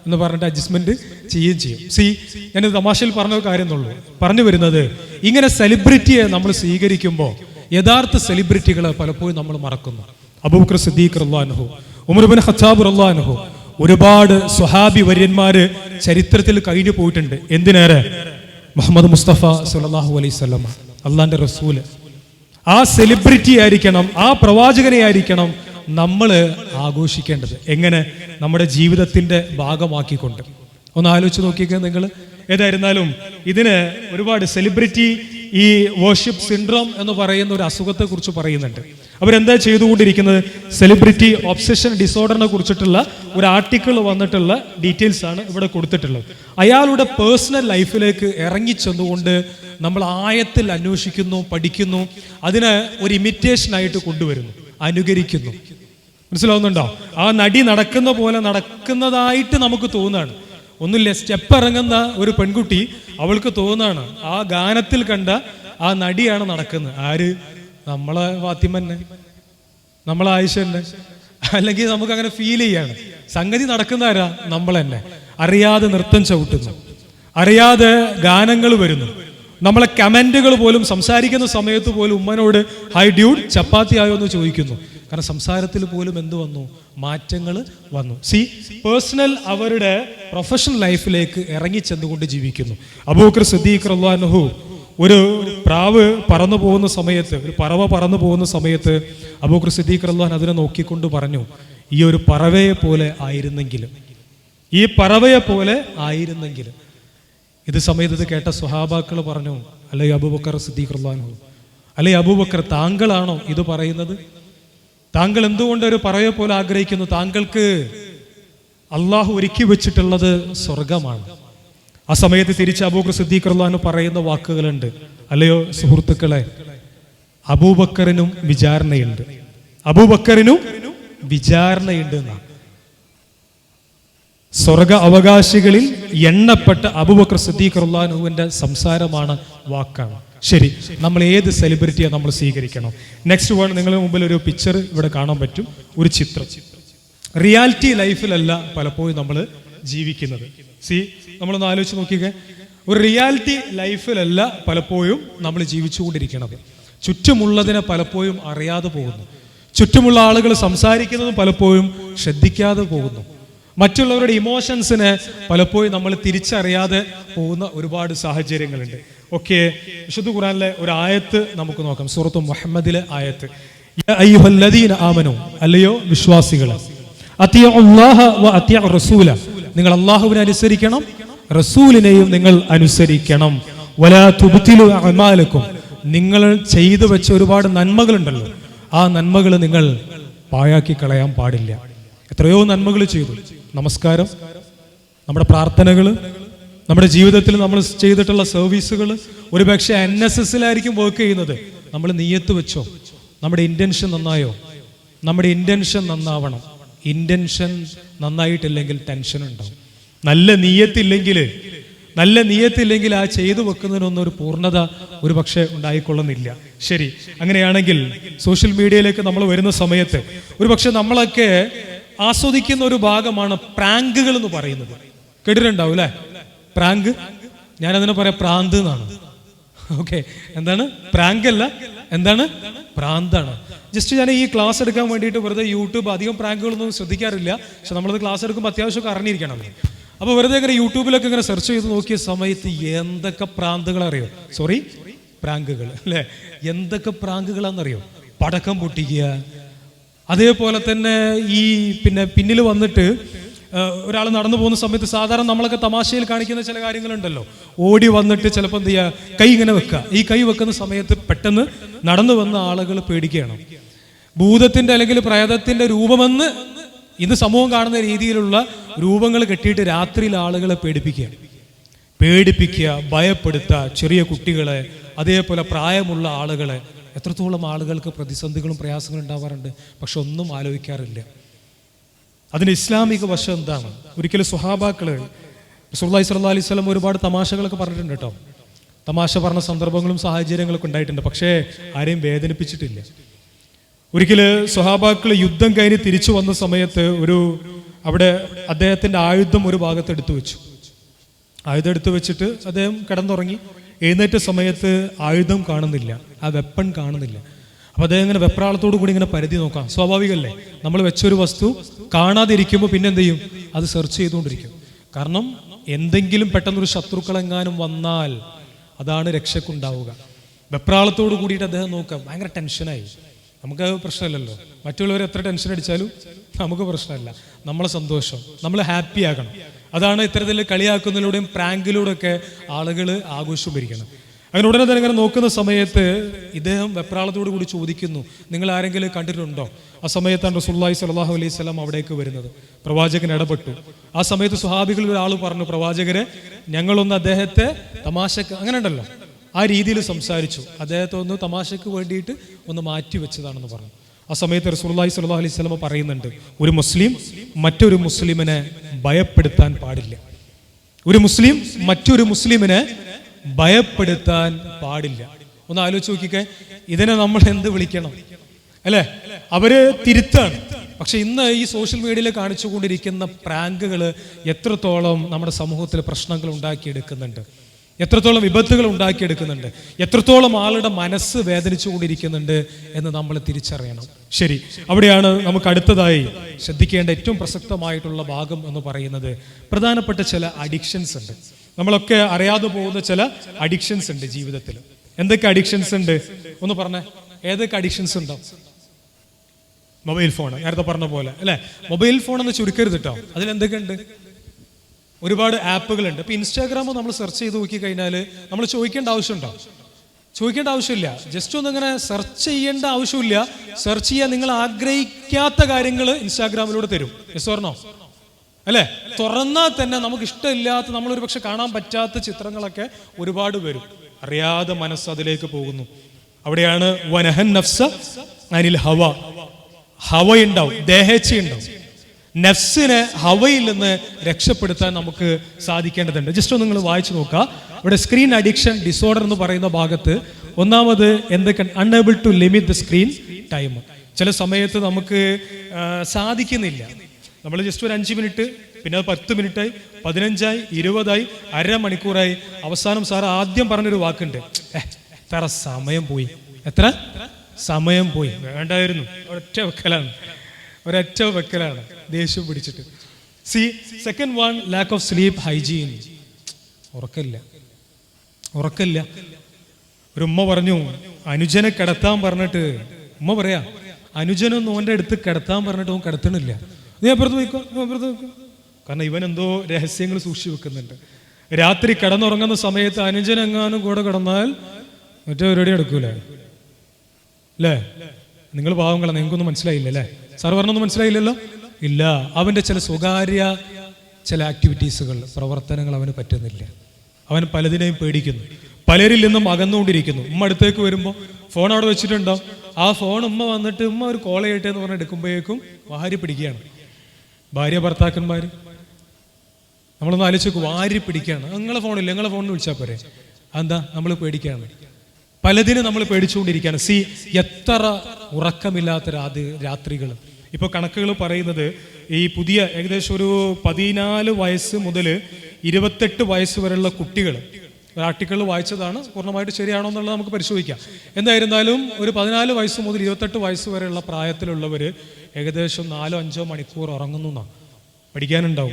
എന്ന് പറഞ്ഞിട്ട് അഡ്ജസ്റ്റ്മെന്റ് ചെയ്യുകയും ചെയ്യും. സി ഞാൻ തമാശയിൽ പറഞ്ഞ ഒരു കാര്യം എന്നുള്ളൂ പറഞ്ഞു വരുന്നത് ഇങ്ങനെ സെലിബ്രിറ്റിയെ നമ്മൾ സ്വീകരിക്കുമ്പോൾ യഥാർത്ഥ സെലിബ്രിറ്റികളെ പലപ്പോഴും നമ്മൾ മറക്കുന്നു. അബൂബക്കർ സിദ്ദീഖ് റല്ലാനുഹു ഉമർബിൻ ഖത്താബ് റല്ലാനുഹു ഒരുപാട് സ്വഹാബി വര്യന്മാര് ചരിത്രത്തിൽ കഴിഞ്ഞു പോയിട്ടുണ്ട്. എന്തിനേറെ? മുഹമ്മദ് മുസ്തഫ സല്ലല്ലാഹു അലൈഹി അള്ളാന്റെ റസൂൽ. ആ സെലിബ്രിറ്റി ആയിരിക്കണം ആ പ്രവാചകനെ ആയിരിക്കണം നമ്മൾ ആഘോഷിക്കേണ്ടത്. എങ്ങനെ? നമ്മുടെ ജീവിതത്തിന്റെ ഭാഗമാക്കിക്കൊണ്ട്. ഒന്ന് ആലോചിച്ച് നോക്കിയൊക്കെ നിങ്ങൾ ഏതായിരുന്നാലും ഇതിന് ഒരുപാട് സെലിബ്രിറ്റി ഈ വർഷിപ്പ് സിൻഡ്രോം എന്ന് പറയുന്ന ഒരു അസുഖത്തെ കുറിച്ച് പറയുന്നുണ്ട്. അവരെന്താ ചെയ്തുകൊണ്ടിരിക്കുന്നത്? സെലിബ്രിറ്റി ഒബ്സഷൻ ഡിസോർഡറിനെ കുറിച്ചിട്ടുള്ള ഒരു ആർട്ടിക്കിൾ വന്നിട്ടുള്ള ഡീറ്റെയിൽസ് ആണ് ഇവിടെ കൊടുത്തിട്ടുള്ളത്. അയാളുടെ പേഴ്സണൽ ലൈഫിലേക്ക് ഇറങ്ങിച്ചെന്നുകൊണ്ട് നമ്മൾ ആയത്തിൽ അന്വേഷിക്കുന്നു പഠിക്കുന്നു അതിന് ഒരു ഇമിറ്റേഷൻ ആയിട്ട് കൊണ്ടുവരുന്നു അനുകരിക്കുന്നു. മനസ്സിലാവുന്നുണ്ടോ? ആ നടി നടക്കുന്ന പോലെ നടക്കുന്നതായിട്ട് നമുക്ക് തോന്നുകയാണ്. ഒന്നുമില്ല സ്റ്റെപ്പ് ഇറങ്ങുന്ന ഒരു പെൺകുട്ടി അവൾക്ക് തോന്നാണ്. ആ ഗാനത്തിൽ കണ്ട ആ നടിയാണ് നടക്കുന്നത്. ആര്? നമ്മളെ ഫാത്തിമന്നെ നമ്മളെ ആയിഷ തന്നെ അല്ലെങ്കിൽ നമുക്ക് അങ്ങനെ ഫീൽ ചെയ്യാണ്. സംഗതി നടക്കുന്ന ആരാ? നമ്മൾ തന്നെ. അറിയാതെ നൃത്തം ചവിട്ടുന്നു. അറിയാതെ ഗാനങ്ങൾ വരുന്നു. നമ്മളെ കമന്റുകൾ പോലും സംസാരിക്കുന്ന സമയത്ത് പോലും ഉമ്മനോട് ഹൈ ഡ്യൂഡ് ചപ്പാത്തി ആയോ? എന്ന് ചോദിക്കുന്നു. കാരണം സംസാരത്തിൽ പോലും എന്ത് വന്നു? മാറ്റങ്ങൾ വന്നു. സി പേഴ്സണൽ അവരുടെ പ്രൊഫഷണൽ ലൈഫിലേക്ക് ഇറങ്ങി ചെന്നുകൊണ്ട് ജീവിക്കുന്നു. അബൂക്കർ സിദ്ദീഖ് റഹ്ലാനുഹു ഒരു പ്രാവ് പറന്നു പോകുന്ന സമയത്ത് ഒരു പറവ പറന്നു പോകുന്ന സമയത്ത് അബൂക്കർ സിദ്ദീഖ് റഹ്ലാൻ അതിനെ നോക്കിക്കൊണ്ട് പറഞ്ഞു ഈ ഒരു പറവയെ പോലെ ആയിരുന്നെങ്കിലും ഈ പറവയെ പോലെ ആയിരുന്നെങ്കിലും ഇത് സമയത്ത് ഇത് കേട്ട സ്വഹാബാക്കൾ പറഞ്ഞു അല്ലെ അബൂബക്കർ സിദ്ദീഖ് റഹ്ലാനു അല്ലെ അബൂബക്കർ താങ്കളാണോ ഇത് പറയുന്നത്? താങ്കൾ എന്തുകൊണ്ട് ഒരു പറയെ പോലെ ആഗ്രഹിക്കുന്നു? താങ്കൾക്ക് അള്ളാഹു ഒരുക്കി വെച്ചിട്ടുള്ളത് സ്വർഗമാണ് ആ സമയത്ത് തിരിച്ച് അബൂബക്കർ സിദ്ദീഖ് പറയുന്ന വാക്കുകളുണ്ട്. അല്ലയോ സുഹൃത്തുക്കളെ അബൂബക്കറിനും വിചാരണയുണ്ട്. അബൂബക്കറിനും വിചാരണയുണ്ട് സ്വർഗ അവകാശികളിൽ എണ്ണപ്പെട്ട അബുബക്കർ സിദ്ദീഖ് റുല്ലാനുവിന്റെ സംസാരമാണ് വാക്കാണ്. ശരി നമ്മൾ ഏത് സെലിബ്രിറ്റിയെ നമ്മൾ സ്വീകരിക്കണം? നെക്സ്റ്റ് വൺ നിങ്ങളുടെ മുമ്പിൽ ഒരു പിക്ചർ ഇവിടെ കാണാൻ പറ്റും. ഒരു ചിത്രം. റിയാലിറ്റി ലൈഫിലല്ല പലപ്പോഴും നമ്മൾ ജീവിക്കുന്നത്. സി നമ്മളൊന്ന് ആലോചിച്ച് നോക്കിയേ ഒരു റിയാലിറ്റി ലൈഫിലല്ല പലപ്പോഴും നമ്മൾ ജീവിച്ചുകൊണ്ടിരിക്കുന്നത്. ചുറ്റുമുള്ളതിനെ പലപ്പോഴും അറിയാതെ പോകുന്നു. ചുറ്റുമുള്ള ആളുകൾ സംസാരിക്കുന്നതും പലപ്പോഴും ശ്രദ്ധിക്കാതെ പോകുന്നു. മറ്റുള്ളവരുടെ ഇമോഷൻസിന് പലപ്പോഴും നമ്മൾ തിരിച്ചറിയാതെ പോകുന്ന ഒരുപാട് സാഹചര്യങ്ങളുണ്ട്. ഓക്കെ വിശുദ്ധ ഖുറാനിലെ ഒരു ആയത്ത് നമുക്ക് നോക്കാം. സൂറത്തു മുഹമ്മദിലെ ആയത്ത്. ആമനു. അല്ലയോ വിശ്വാസികൾ റസൂല. നിങ്ങൾ അള്ളാഹുവിനെ അനുസരിക്കണം റസൂലിനെയും നിങ്ങൾ അനുസരിക്കണം. വലാ നിങ്ങൾ ചെയ്തു വെച്ച ഒരുപാട് നന്മകളുണ്ടല്ലോ. ആ നന്മകൾ നിങ്ങൾ പാഴാക്കി കളയാൻ പാടില്ല. എത്രയോ നന്മകൾ ചെയ്തു. നമസ്കാരം. നമ്മുടെ പ്രാർത്ഥനകൾ നമ്മുടെ ജീവിതത്തിൽ നമ്മൾ ചെയ്തിട്ടുള്ള സർവീസുകൾ ഒരുപക്ഷെ എൻ എസ് എസിലായിരിക്കും വർക്ക് ചെയ്യുന്നത്. നമ്മൾ നീയത്ത് വെച്ചോ? നമ്മുടെ ഇന്റൻഷൻ നന്നായോ? നമ്മുടെ ഇന്റൻഷൻ നന്നാവണം. ഇന്റൻഷൻ നന്നായിട്ടില്ലെങ്കിൽ ടെൻഷൻ ഉണ്ടാവും. നല്ല നീയത്തില്ലെങ്കിൽ നല്ല നീയത്തില്ലെങ്കിൽ ആ ചെയ്തു വെക്കുന്നതിനൊന്നും ഒരു പൂർണത ഒരു പക്ഷേ ഉണ്ടായിക്കൊള്ളുന്നില്ല. ശരി. അങ്ങനെയാണെങ്കിൽ സോഷ്യൽ മീഡിയയിലേക്ക് നമ്മൾ വരുന്ന സമയത്ത് ഒരു പക്ഷെ നമ്മളൊക്കെ ആസ്വദിക്കുന്ന ഒരു ഭാഗമാണ് പ്രാങ്കുകൾ എന്ന് പറയുന്നത്. കേട്ടിട്ടുണ്ടാവും അല്ലേ പ്രാങ്ക്? ഞാനതിനെ പറയാം പ്രാന്ത് എന്നാണ്. ഓക്കെ എന്താണ്? പ്രാങ്ക് അല്ല എന്താണ്? പ്രാന്താണ്. ജസ്റ്റ് ഞാൻ ഈ ക്ലാസ് എടുക്കാൻ വേണ്ടിയിട്ട് വെറുതെ യൂട്യൂബ് അധികം പ്രാങ്കുകളൊന്നും ശ്രദ്ധിക്കാറില്ല. പക്ഷെ നമ്മളത് ക്ലാസ് എടുക്കുമ്പോൾ അത്യാവശ്യമൊക്കെ അറിഞ്ഞിരിക്കണം. അപ്പോൾ വെറുതെ ഇങ്ങനെ യൂട്യൂബിലൊക്കെ ഇങ്ങനെ സെർച്ച് ചെയ്ത് നോക്കിയ സമയത്ത് എന്തൊക്കെ പ്രാന്തുകൾ അറിയോ സോറി പ്രാങ്കുകൾ അല്ലേ? എന്തൊക്കെ പ്രാങ്കുകളാണെന്നറിയോ പടക്കം പൊട്ടിക്കുക അതേപോലെ തന്നെ ഈ പിന്നെ പിന്നിൽ വന്നിട്ട് ഒരാൾ നടന്നു പോകുന്ന സമയത്ത് സാധാരണ നമ്മളൊക്കെ തമാശയിൽ കാണിക്കുന്ന ചില കാര്യങ്ങളുണ്ടല്ലോ. ഓടി വന്നിട്ട് ചിലപ്പോൾ എന്ത് ചെയ്യുക കൈ ഇങ്ങനെ വെക്കുക ഈ കൈ വെക്കുന്ന സമയത്ത് പെട്ടെന്ന് നടന്നു വന്ന ആളുകൾ പേടിക്കുകയാണ്. ഭൂതത്തിന്റെ അല്ലെങ്കിൽ പ്രേതത്തിന്റെ രൂപമെന്ന് ഇന്ന് സമൂഹം കാണുന്ന രീതിയിലുള്ള രൂപങ്ങൾ കെട്ടിയിട്ട് രാത്രിയിൽ ആളുകളെ പേടിപ്പിക്കുക. പേടിപ്പിക്കുക ഭയപ്പെടുത്തുക ചെറിയ കുട്ടികളെ അതേപോലെ പ്രായമുള്ള ആളുകളെ. എത്രത്തോളം ആളുകൾക്ക് പ്രതിസന്ധികളും പ്രയാസങ്ങളും ഉണ്ടാവാറുണ്ട് പക്ഷെ ഒന്നും ആലോചിക്കാറില്ല. അതിന് ഇസ്ലാമിക വശം എന്താണ്? ഒരിക്കലും സുഹാബാക്കൾ സുല്ലാഹി സല്ലാ അലൈഹി സ്വലം ഒരുപാട് തമാശകളൊക്കെ പറഞ്ഞിട്ടുണ്ട് കേട്ടോ. തമാശ പറഞ്ഞ സന്ദർഭങ്ങളും സാഹചര്യങ്ങളൊക്കെ ഉണ്ടായിട്ടുണ്ട് പക്ഷേ ആരെയും വേദനിപ്പിച്ചിട്ടില്ല. ഒരിക്കൽ സുഹാബാക്കൾ യുദ്ധം കഴിഞ്ഞ് തിരിച്ചു വന്ന സമയത്ത് ഒരു അവിടെ അദ്ദേഹത്തിന്റെ ആയുധം ഒരു ഭാഗത്ത് എടുത്തു വെച്ചു ആയുധം എടുത്തു വെച്ചിട്ട് അദ്ദേഹം കിടന്നുറങ്ങി. എഴുന്നേറ്റ സമയത്ത് ആയുധം കാണുന്നില്ല ആ വെപ്പൺ കാണുന്നില്ല. അപ്പോൾ അദ്ദേഹം ഇങ്ങനെ വെപ്രാളത്തോടു കൂടി ഇങ്ങനെ പരിധി നോക്കാം. സ്വാഭാവികമല്ലേ? നമ്മൾ വെച്ചൊരു വസ്തു കാണാതിരിക്കുമ്പോൾ പിന്നെ എന്ത് ചെയ്യും? അത് സെർച്ച് ചെയ്തുകൊണ്ടിരിക്കും. കാരണം എന്തെങ്കിലും പെട്ടെന്നൊരു ശത്രുക്കളെങ്ങാനും വന്നാൽ അതാണ് രക്ഷക്കുണ്ടാവുക. വെപ്രാളത്തോട് കൂടിയിട്ട് അദ്ദേഹം നോക്കാം. ഭയങ്കര ടെൻഷനായി നമുക്ക് പ്രശ്നമില്ലല്ലോ. മറ്റുള്ളവർ എത്ര ടെൻഷൻ അടിച്ചാലും നമുക്ക് പ്രശ്നമല്ല. നമ്മളെ സന്തോഷം. നമ്മൾ ഹാപ്പി ആകണം. അതാണ് ഇത്തരത്തിൽ കളിയാക്കുന്നതിലൂടെയും പ്രാങ്കിലൂടെ ഒക്കെ ആളുകൾ ആഘോഷം ഭരിക്കണം അങ്ങനെ ഉടനെ തന്നെ ഇങ്ങനെ നോക്കുന്ന സമയത്ത് ഇദ്ദേഹം വെപ്രാളത്തോടു കൂടി ചോദിക്കുന്നു നിങ്ങൾ ആരെങ്കിലും കണ്ടിട്ടുണ്ടോ? ആ സമയത്താണ് റസുല്ലായി സലാഹു അലൈഹി സ്വലാം അവിടേക്ക് വരുന്നത്. പ്രവാചകൻ ഇടപെട്ടു. ആ സമയത്ത് സുഹാബികളിൽ ഒരാൾ പറഞ്ഞു പ്രവാചകരെ ഞങ്ങളൊന്ന് അദ്ദേഹത്തെ തമാശക്ക് അങ്ങനെ ഉണ്ടല്ലോ. ആ രീതിയിൽ സംസാരിച്ചു. അദ്ദേഹത്തെ ഒന്ന് തമാശക്ക് വേണ്ടിയിട്ട് ഒന്ന് മാറ്റി വെച്ചതാണെന്ന് പറഞ്ഞു. ആ സമയത്ത് റസൂലുള്ളാഹി സലാഹു അലൈഹി വസല്ലം പറയുന്നുണ്ട് ഒരു മുസ്ലിം മറ്റൊരു മുസ്ലിമിനെ ഭയപ്പെടുത്താൻ പാടില്ല. ഒരു മുസ്ലിം മറ്റൊരു മുസ്ലിമിനെ ഭയപ്പെടുത്താൻ പാടില്ല. ഒന്ന് ആലോചിച്ച് നോക്കിക്കേ ഇതിനെ നമ്മൾ എന്ത് വിളിക്കണം? അല്ലേ? അവർ തിരുത്താണ്. പക്ഷെ ഇന്ന് ഈ സോഷ്യൽ മീഡിയയിൽ കാണിച്ചുകൊണ്ടിരിക്കുന്ന പ്രാങ്കുകൾ എത്രത്തോളം നമ്മുടെ സമൂഹത്തിൽ പ്രശ്നങ്ങൾ ഉണ്ടാക്കിയെടുക്കുന്നുണ്ട്. എത്രത്തോളം വിപത്തുകൾ ഉണ്ടാക്കിയെടുക്കുന്നുണ്ട് എത്രത്തോളം ആളുടെ മനസ്സ് വേദനിച്ചുകൊണ്ടിരിക്കുന്നുണ്ട് എന്ന് നമ്മൾ തിരിച്ചറിയണം. ശരി അവിടെയാണ് നമുക്ക് അടുത്തതായി ശ്രദ്ധിക്കേണ്ട ഏറ്റവും പ്രസക്തമായിട്ടുള്ള ഭാഗം എന്ന് പറയുന്നത് പ്രധാനപ്പെട്ട ചില അഡിക്ഷൻസ് ഉണ്ട്. നമ്മളൊക്കെ അറിയാതെ പോകുന്ന ചില അഡിക്ഷൻസ് ഉണ്ട് ജീവിതത്തിൽ. എന്തൊക്കെ അഡിക്ഷൻസ് ഉണ്ട്? ഒന്ന് പറഞ്ഞേ ഏതൊക്കെ അഡിക്ഷൻസ് ഉണ്ടോ? മൊബൈൽ ഫോൺ നേരത്തെ പറഞ്ഞ പോലെ അല്ലെ? മൊബൈൽ ഫോൺ എന്ന് ചുരുക്കരുത് കേട്ടോ അതിൽ എന്തൊക്കെയുണ്ട് ഒരുപാട് ആപ്പുകളുണ്ട്. ഇപ്പൊ ഇൻസ്റ്റാഗ്രാം നമ്മൾ സെർച്ച് ചെയ്ത് നോക്കി കഴിഞ്ഞാൽ നമ്മൾ ചോദിക്കേണ്ട ആവശ്യമുണ്ടോ? ചോദിക്കേണ്ട ആവശ്യമില്ല. ജസ്റ്റ് ഒന്ന് ഇങ്ങനെ സെർച്ച് ചെയ്യേണ്ട ആവശ്യമില്ല. സെർച്ച് ചെയ്യാൻ നിങ്ങൾ ആഗ്രഹിക്കാത്ത കാര്യങ്ങൾ ഇൻസ്റ്റാഗ്രാമിലൂടെ തരും. യെസ് ഓർണോ അല്ലേ? തുറന്നാൽ തന്നെ നമുക്ക് ഇഷ്ടമില്ലാത്ത നമ്മൾ ഒരു പക്ഷെ കാണാൻ പറ്റാത്ത ചിത്രങ്ങളൊക്കെ ഒരുപാട് വരും. അറിയാതെ മനസ്സ് അതിലേക്ക് പോകുന്നു. അവിടെയാണ് വനഹൻ നഫ്സ അനിൽ ഹവ. ഹവ ഉണ്ടാവും ദേഹേച്ഛ ഉണ്ടാവും. നഫ്സിനെ ഹവയിൽ നിന്ന് രക്ഷപ്പെടുത്താൻ നമുക്ക് സാധിക്കേണ്ടതുണ്ട്. ജസ്റ്റ് ഒന്ന് നിങ്ങൾ വായിച്ചു നോക്കുക. ഇവിടെ സ്ക്രീൻ അഡിക്ഷൻ ഡിസോർഡർ എന്ന് പറയുന്ന ഭാഗത്ത് ഒന്നാമത് എന്തൊക്കെ unable to limit the screen time ചില സമയത്ത് നമുക്ക് സാധിക്കുന്നില്ല. നമ്മൾ ജസ്റ്റ് ഒരു അഞ്ച് മിനിറ്റ് പിന്നെ അത് പത്ത് മിനിറ്റായി പതിനഞ്ചായി ഇരുപതായി അരമണിക്കൂറായി. അവസാനം സാർ ആദ്യം പറഞ്ഞൊരു വാക്കുണ്ട്. "ഏ, എത്ര സമയം പോയി. എത്ര? സമയം പോയി. വേണ്ടായിരുന്നു. ഒറ്റ വെക്കലാണ്. ഒരൊറ്റ വെക്കലാണ്. ദേഷ്യം പിടിച്ചിട്ട്. C second one lack of sleep hygiene ഉറക്കല്ല ഉറക്കല്ല ഒരു ഉമ്മ പറഞ്ഞു അനുജനെ കിടത്താൻ പറഞ്ഞിട്ട് ഉമ്മ പറയാ അനുജനൊന്നും ഓന്റെ അടുത്ത് കിടത്താൻ പറഞ്ഞിട്ട് ഓൻ കിടത്തണില്ല. നീ അപ്പുറത്ത് പോയിക്കോ അപ്പുറത്ത് പോയിക്കോ. കാരണം ഇവൻ എന്തോ രഹസ്യങ്ങൾ സൂക്ഷിച്ചു വെക്കുന്നുണ്ട്. രാത്രി കിടന്നുറങ്ങുന്ന സമയത്ത് അനുജൻ എങ്ങാനും കൂടെ കിടന്നാൽ മറ്റേ പരിപാടി എടുക്കൂല അല്ലേ നിങ്ങൾ പാവങ്ങളെ നിങ്ങൾക്കൊന്നും മനസ്സിലായില്ല അല്ലേ സാർ പറഞ്ഞൊന്നും മനസ്സിലായില്ലല്ലോ? ഇല്ല. അവന്റെ ചില സ്വകാര്യ ചില ആക്ടിവിറ്റീസുകൾ പ്രവർത്തനങ്ങൾ അവന് പറ്റുന്നില്ല. അവൻ പലതിനെയും പേടിക്കുന്നു. പലരിൽ നിന്നും അകന്നുകൊണ്ടിരിക്കുന്നു. ഉമ്മ അടുത്തേക്ക് വരുമ്പോൾ ഫോൺ അവിടെ വെച്ചിട്ടുണ്ടോ ആ ഫോൺ ഉമ്മ വന്നിട്ട് ഉമ്മ ഒരു കോൾ ചെയ്യട്ടെ എന്ന് പറഞ്ഞ് എടുക്കുമ്പോഴേക്കും വാരി പിടിക്കുകയാണ്. ഭാര്യ ഭർത്താക്കന്മാർ നമ്മളൊന്ന് ആലോചിച്ച് വാരി പിടിക്കുകയാണ്. നിങ്ങളെ ഫോണില്ല നിങ്ങളെ ഫോണിൽ വിളിച്ചാൽ പോരെ? എന്താ നമ്മൾ പേടിക്കുകയാണ്. പലതിനും നമ്മൾ പേടിച്ചുകൊണ്ടിരിക്കുകയാണ്. സി എത്ര ഉറക്കമില്ലാത്ത രാതി രാത്രികൾ. ഇപ്പോൾ കണക്കുകൾ പറയുന്നത് ഈ പുതിയ ഏകദേശം ഒരു പതിനാല് വയസ്സ് മുതൽ ഇരുപത്തെട്ട് വയസ്സ് വരെയുള്ള കുട്ടികൾ ആർട്ടിക്കിൾ വായിച്ചതാണ്. പൂർണമായിട്ട് ശരിയാണോ എന്നുള്ളത് നമുക്ക് പരിശോധിക്കാം. എന്തായിരുന്നാലും ഒരു പതിനാല് വയസ്സ് മുതൽ ഇരുപത്തെട്ട് വയസ്സ് വരെയുള്ള പ്രായത്തിലുള്ളവർ ഏകദേശം നാലോ അഞ്ചോ മണിക്കൂർ ഉറങ്ങുന്നു പഠിക്കാനുണ്ടാവും.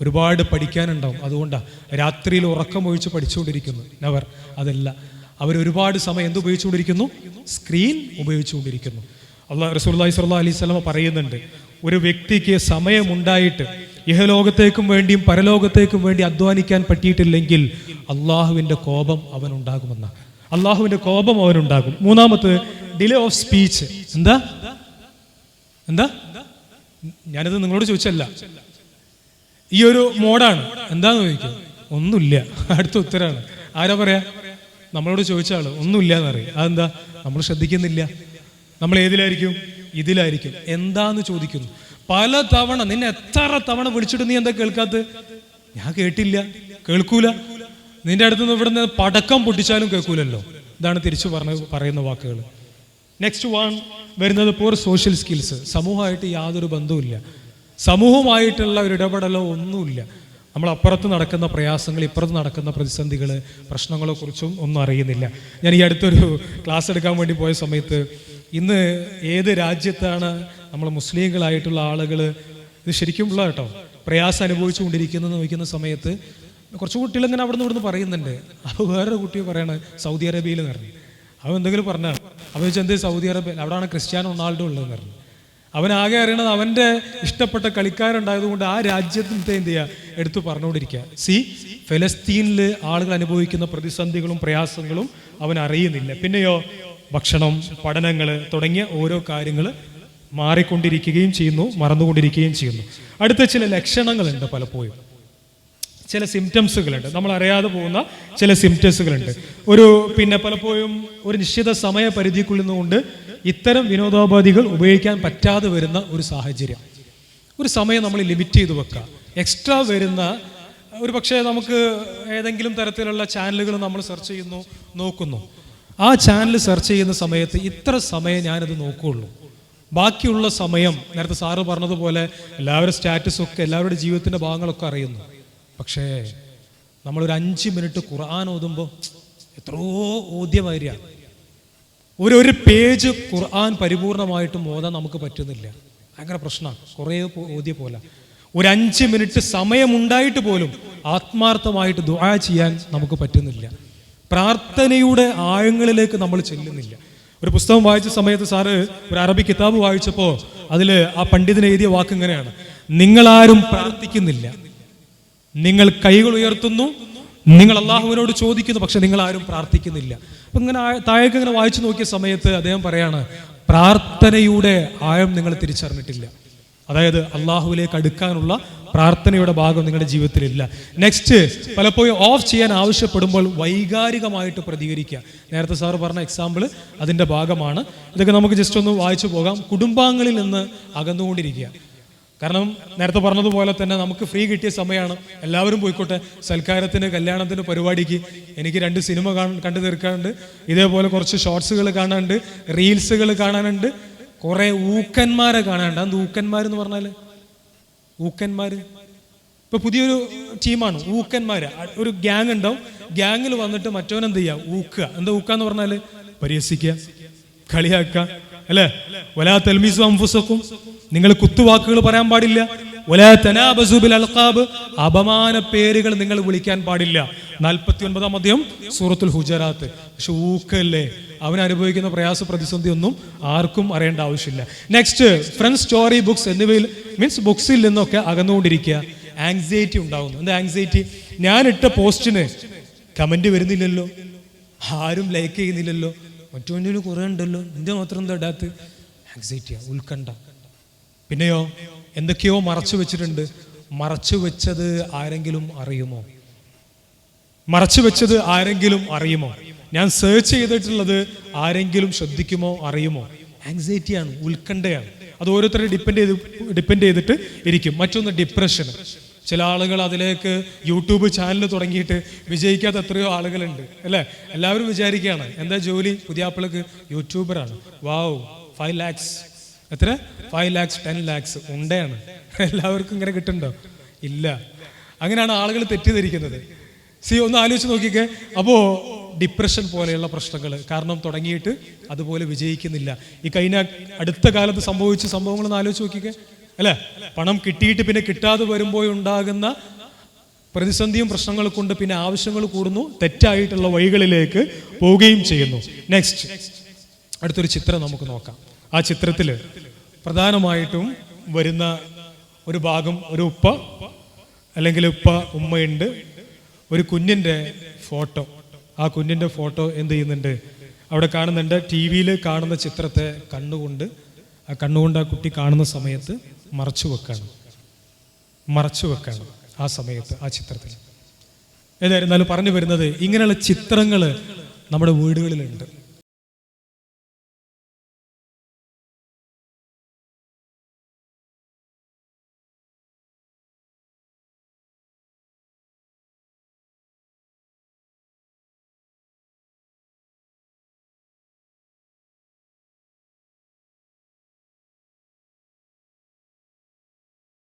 ഒരുപാട് പഠിക്കാനുണ്ടാവും. അതുകൊണ്ടാണ് രാത്രിയിൽ ഉറക്കമൊഴിച്ച് പഠിച്ചുകൊണ്ടിരിക്കുന്നു. നവർ അതല്ല. അവർ ഒരുപാട് സമയം എന്ത് ഉപയോഗിച്ചുകൊണ്ടിരിക്കുന്നു സ്ക്രീൻ ഉപയോഗിച്ചുകൊണ്ടിരിക്കുന്നു. അള്ളാഹ് റസൂല്ലി സ്വല്ലാ അലൈഹി സ്വലമ പറയുന്നുണ്ട് ഒരു വ്യക്തിക്ക് സമയമുണ്ടായിട്ട് ഇഹലോകത്തേക്കും വേണ്ടിയും പരലോകത്തേക്കും വേണ്ടി അധ്വാനിക്കാൻ പറ്റിയിട്ടില്ലെങ്കിൽ അള്ളാഹുവിന്റെ കോപം അവനുണ്ടാകുമെന്ന. അള്ളാഹുവിന്റെ കോപം അവനുണ്ടാകും. മൂന്നാമത് ഡിലേ ഓഫ് സ്പീച്ച്. എന്താ? എന്താ? ഞാനിത് നിങ്ങളോട് ചോദിച്ചല്ല ഈ ഒരു മോഡാണ്. എന്താന്ന് ചോദിക്കും? ഒന്നുമില്ല. അടുത്ത ഉത്തരാണ്. ആരാ പറയാ? നമ്മളോട് ചോദിച്ച ആൾ. ഒന്നുമില്ല എന്നറിയാം അതെന്താ? നമ്മൾ ശ്രദ്ധിക്കുന്നില്ല. നമ്മൾ ഏതിലായിരിക്കും? ഇതിലായിരിക്കും. എന്താന്ന് ചോദിക്കുന്നു. പല തവണ നിന്നെ എത്ര തവണ വിളിച്ചിട്ട് നീ എന്താ കേൾക്കാത്ത? ഞാൻ കേട്ടില്ല. കേൾക്കൂല. നിന്റെ അടുത്ത് നിന്ന് ഇവിടുന്ന് പടക്കം പൊട്ടിച്ചാലും കേൾക്കൂലല്ലോ. ഇതാണ് തിരിച്ചു പറഞ്ഞ പറയുന്ന വാക്കുകൾ. നെക്സ്റ്റ് വൺ വരുന്നത് പോർ സോഷ്യൽ സ്കിൽസ് സമൂഹമായിട്ട് യാതൊരു ബന്ധവുമില്ല. സമൂഹമായിട്ടുള്ള ഒരു ഇടപെടലോ ഒന്നുമില്ല. നമ്മൾ അപ്പുറത്ത് നടക്കുന്ന പ്രയാസങ്ങൾ ഇപ്പുറത്ത് നടക്കുന്ന പ്രതിസന്ധികൾ പ്രശ്നങ്ങളെ കുറിച്ചും ഒന്നും അറിയുന്നില്ല. ഞാൻ ഈ അടുത്തൊരു ക്ലാസ് എടുക്കാൻ വേണ്ടി പോയ സമയത്ത് ഇന്ന് ഏത് രാജ്യത്താണ് നമ്മൾ മുസ്ലിങ്ങളായിട്ടുള്ള ആളുകൾ ഇത് ശരിക്കും ഉള്ള കേട്ടോ പ്രയാസം അനുഭവിച്ചുകൊണ്ടിരിക്കുന്നത് നോക്കുന്ന സമയത്ത് കുറച്ച് കുട്ടികൾ ഇങ്ങനെ അവിടെ നിന്ന് ഇവിടുന്ന് പറയുന്നുണ്ട്. അപ്പോൾ വേറൊരു കുട്ടി പറയണത് സൗദി അറേബ്യയിൽ എന്ന് പറഞ്ഞു. അവൻ എന്തെങ്കിലും പറഞ്ഞാൽ അവൻ ചോദിച്ചാൽ എന്ത് സൗദി അറേബ്യ അവിടെയാണ് ക്രിസ്ത്യാനോ റൊണാൾഡോ ഉള്ളതെന്ന് പറഞ്ഞു. അവൻ ആകെ അറിയണത് അവന്റെ ഇഷ്ടപ്പെട്ട കളിക്കാരുണ്ടായതുകൊണ്ട് ആ രാജ്യത്തിന്റെ എന്ത് ചെയ്യുക എടുത്തു പറഞ്ഞുകൊണ്ടിരിക്കുക സി ഫലസ്തീനിൽ ആളുകൾ അനുഭവിക്കുന്ന പ്രതിസന്ധികളും പ്രയാസങ്ങളും അവൻ അറിയുന്നില്ല. പിന്നെയോ ഭക്ഷണം പഠനങ്ങൾ തുടങ്ങിയ ഓരോ കാര്യങ്ങൾ മാറിക്കൊണ്ടിരിക്കുകയും ചെയ്യുന്നു മറന്നുകൊണ്ടിരിക്കുകയും ചെയ്യുന്നു. അടുത്ത ചില ലക്ഷണങ്ങളുണ്ട് പലപ്പോഴും. ചില സിംറ്റംസുകളുണ്ട് നമ്മൾ അറിയാതെ പോകുന്ന ചില സിംറ്റംസുകളുണ്ട് ഒരു പിന്നെ പലപ്പോഴും ഒരു നിശ്ചിത സമയപരിധിക്കുള്ളിൽ നിന്നുകൊണ്ട് ഇത്തരം വിനോദോപാധികൾ ഉപയോഗിക്കാൻ പറ്റാതെ വരുന്ന ഒരു സാഹചര്യം. ഒരു സമയം നമ്മൾ ലിമിറ്റ് ചെയ്ത് വെക്കുക എക്സ്ട്രാ വരുന്ന ഒരു പക്ഷേ നമുക്ക് ഏതെങ്കിലും തരത്തിലുള്ള ചാനലുകൾ നമ്മൾ സെർച്ച് ചെയ്യുന്നു നോക്കുന്നു. ആ ചാനൽ സെർച്ച് ചെയ്യുന്ന സമയത്ത് ഇത്ര സമയം ഞാനത് നോക്കുകയുള്ളൂ ബാക്കിയുള്ള സമയം നേരത്തെ സാറ് പറഞ്ഞതുപോലെ എല്ലാവരുടെ സ്റ്റാറ്റസും ഒക്കെ എല്ലാവരുടെ ജീവിതത്തിന്റെ ഭാഗങ്ങളൊക്കെ അറിയുന്നു. പക്ഷേ നമ്മളൊരു അഞ്ച് മിനിറ്റ് ഖുർആൻ ഓതുമ്പോൾ എത്രയോ ഓദ്യമാര്യ ഒരു ഒരു പേജ് ഖുർആൻ പരിപൂർണമായിട്ടും ഓതാൻ നമുക്ക് പറ്റുന്നില്ല. ഭയങ്കര പ്രശ്നമാണ് കുറേ ഓദ്യ പോലെ. ഒരു അഞ്ച് മിനിറ്റ് സമയമുണ്ടായിട്ട് പോലും ആത്മാർത്ഥമായിട്ട് ദുആ ചെയ്യാൻ നമുക്ക് പറ്റുന്നില്ല. പ്രാർത്ഥനയുടെ ആഴങ്ങളിലേക്ക് നമ്മൾ ചെല്ലുന്നില്ല. ഒരു പുസ്തകം വായിച്ച സമയത്ത് സാറ് ഒരു അറബി കിതാബ് വായിച്ചപ്പോൾ അതിൽ ആ പണ്ഡിതൻ എഴുതിയ വാക്ക് ഇങ്ങനെയാണ്. നിങ്ങളാരും പ്രാർത്ഥിക്കുന്നില്ല. നിങ്ങൾ കൈകൾ ഉയർത്തുന്നു. നിങ്ങൾ അള്ളാഹുവിനോട് ചോദിക്കുന്നു പക്ഷെ നിങ്ങൾ ആരും പ്രാർത്ഥിക്കുന്നില്ല. അപ്പൊ ഇങ്ങനെ താഴേക്ക് ഇങ്ങനെ വായിച്ചു നോക്കിയ സമയത്ത് അദ്ദേഹം പറയാണ് പ്രാർത്ഥനയുടെ ആഴം നിങ്ങൾ തിരിച്ചറിഞ്ഞിട്ടില്ല. അതായത് അള്ളാഹുവിലേക്ക് അടുക്കാനുള്ള പ്രാർത്ഥനയുടെ ഭാഗം നിങ്ങളുടെ ജീവിതത്തിലില്ല. നെക്സ്റ്റ് പലപ്പോഴും ഓഫ് ചെയ്യാൻ ആവശ്യപ്പെടുമ്പോൾ വൈകാരികമായിട്ട് പ്രതികരിക്കുക. നേരത്തെ സാറ് പറഞ്ഞ എക്സാമ്പിൾ അതിന്റെ ഭാഗമാണ്. ഇതൊക്കെ നമുക്ക് ജസ്റ്റ് ഒന്ന് വായിച്ചു പോകാം. കുടുംബാംഗങ്ങളിൽ നിന്ന് അകന്നുകൊണ്ടിരിക്കുക. കാരണം നേരത്തെ പറഞ്ഞതുപോലെ തന്നെ നമുക്ക് ഫ്രീ കിട്ടിയ സമയമാണ്. എല്ലാവരും പോയിക്കോട്ടെ. സൽക്കാരത്തിന് കല്യാണത്തിന് പരിപാടിക്ക് എനിക്ക് രണ്ട് സിനിമ കാണ കണ്ടു തീർക്കാനുണ്ട്. ഇതേപോലെ കുറച്ച് ഷോർട്സുകൾ കാണാനുണ്ട്. റീൽസുകൾ കാണാനുണ്ട്. കുറേ ഊക്കന്മാരെ കാണാണ്ട് അത് ഊക്കന്മാരെന്ന് പറഞ്ഞാൽ ഊക്കന്മാർ ഇപ്പൊ പുതിയൊരു ടീമാണ് ഊക്കന്മാര്. ഒരു ഗ്യാങ് ഉണ്ടാവും. ഗ്യാങ്ങിൽ വന്നിട്ട് മറ്റവൻ എന്ത് ചെയ്യുക ഊക്കുക. എന്താ ഊക്കുക എന്ന് പറഞ്ഞാൽ? പരിഹസിക്കുക കളിയാക്കുക അല്ലേ? വലാ തൽമീസും അംഫുസക്കും. നിങ്ങൾ കുത്തുവാക്കുകൾ പറയാൻ പാടില്ല. ഒലാ തനാബസുബിൽ അൽഖാബ്. അപമാന പേരുകൾ നിങ്ങൾ വിളിക്കാൻ പാടില്ല. നാൽപ്പത്തി ഒൻപതാം മദ്യം സൂറത്തുൽ ഹുജറാത്ത്. പക്ഷെ ഊക്കല്ലേ? അവൻ അനുഭവിക്കുന്ന പ്രയാസ പ്രതിസന്ധി ഒന്നും ആർക്കും അറിയേണ്ട ആവശ്യമില്ല. നെക്സ്റ്റ് ഫ്രണ്ട് സ്റ്റോറി ബുക്സ് എന്നിവയിൽ മീൻസ് ബുക്സിൽ നിന്നൊക്കെ അകന്നുകൊണ്ടിരിക്കുക. ആങ്സൈറ്റി ഉണ്ടാകുന്നു എന്താ ആങ്സൈറ്റി ഇട്ട പോസ്റ്റിന് കമന്റ് വരുന്നില്ലല്ലോ. ആരും ലൈക്ക് ചെയ്യുന്നില്ലല്ലോ. മറ്റൊന്നിന് കുറേ ഉണ്ടല്ലോ. നിന്റെ മാത്രം എന്താ ഇടാത്ത ആങ്സൈറ്റിയാ ഉത്കണ്ഠ. പിന്നെയോ എന്തൊക്കെയോ മറച്ചു വെച്ചിട്ടുണ്ട്. മറച്ചു വെച്ചത് ആരെങ്കിലും അറിയുമോ? മറച്ചു വെച്ചത് ആരെങ്കിലും അറിയുമോ? ഞാൻ സെർച്ച് ചെയ്തിട്ടുള്ളത് ആരെങ്കിലും ശ്രദ്ധിക്കുമോ അറിയുമോ? ആങ്സൈറ്റിയാണ് ഉത്കണ്ഠയാണ്. അത് ഓരോരുത്തരെ ഡിപ്പെൻഡ് ചെയ്ത് ഡിപ്പെൻഡ് ചെയ്തിട്ട് ഇരിക്കും. മറ്റൊന്ന് ഡിപ്രഷൻ ചില ആളുകൾ അതിലേക്ക് യൂട്യൂബ് ചാനൽ തുടങ്ങിയിട്ട് വിജയിക്കാത്ത എത്രയോ ആളുകളുണ്ട് അല്ലേ? എല്ലാവരും വിചാരിക്കുകയാണ് എന്താ ജോലി? പുതിയ ആപ്പിളക്ക് യൂട്യൂബറാണ് വാവ് ഫൈവ് ലാക്സ് എത്ര? ഫൈവ് ലാക്സ് ടെൻ ലാക്സ് ഉണ്ടയാണ്. എല്ലാവർക്കും ഇങ്ങനെ കിട്ടുന്നുണ്ടോ? ഇല്ല. അങ്ങനെയാണ് ആളുകൾ തെറ്റിദ്ധരിക്കുന്നത്. സി ഒന്ന് ആലോചിച്ച് നോക്കിക്കേ. അപ്പോൾ ഡിപ്രഷൻ പോലെയുള്ള പ്രശ്നങ്ങൾ കാരണം തുടങ്ങിയിട്ട് അതുപോലെ വിജയിക്കുന്നില്ല. ഈ കഴിഞ്ഞ അടുത്ത കാലത്ത് സംഭവിച്ച സംഭവങ്ങളൊന്ന് ആലോചിച്ച് നോക്കിക്കേ. അല്ലേ? പണം കിട്ടിയിട്ട് പിന്നെ കിട്ടാതെ വരുമ്പോൾ ഉണ്ടാകുന്ന പ്രതിസന്ധിയും പ്രശ്നങ്ങൾ കൊണ്ട് പിന്നെ ആവശ്യങ്ങൾ കൂടുന്നു. തെറ്റായിട്ടുള്ള വഴികളിലേക്ക് പോവുകയും ചെയ്യുന്നു. നെക്സ്റ്റ് അടുത്തൊരു ചിത്രം നമുക്ക് നോക്കാം. ആ ചിത്രത്തിൽ പ്രധാനമായിട്ടും വരുന്ന ഒരു ഭാഗം ഒരു ഉപ്പ അല്ലെങ്കിൽ ഉപ്പ ഉമ്മയുണ്ട്. ഒരു കുഞ്ഞിന്റെ ഫോട്ടോ. ആ കുഞ്ഞിന്റെ ഫോട്ടോ എന്ത് ചെയ്യുന്നുണ്ട്? അവിടെ കാണുന്നുണ്ട് ടി വിയിൽ കാണുന്ന ചിത്രത്തെ കണ്ണുകൊണ്ട്. ആ കണ്ണുകൊണ്ട് ആ കുട്ടി കാണുന്ന സമയത്ത് മറച്ചു വെക്കാണ്. മറച്ചു വെക്കാണ് ആ സമയത്ത് ആ ചിത്രത്തിൽ. ഏതായിരുന്നാലും പറഞ്ഞു വരുന്നത് ഇങ്ങനെയുള്ള ചിത്രങ്ങൾ നമ്മുടെ വീടുകളിലുണ്ട്.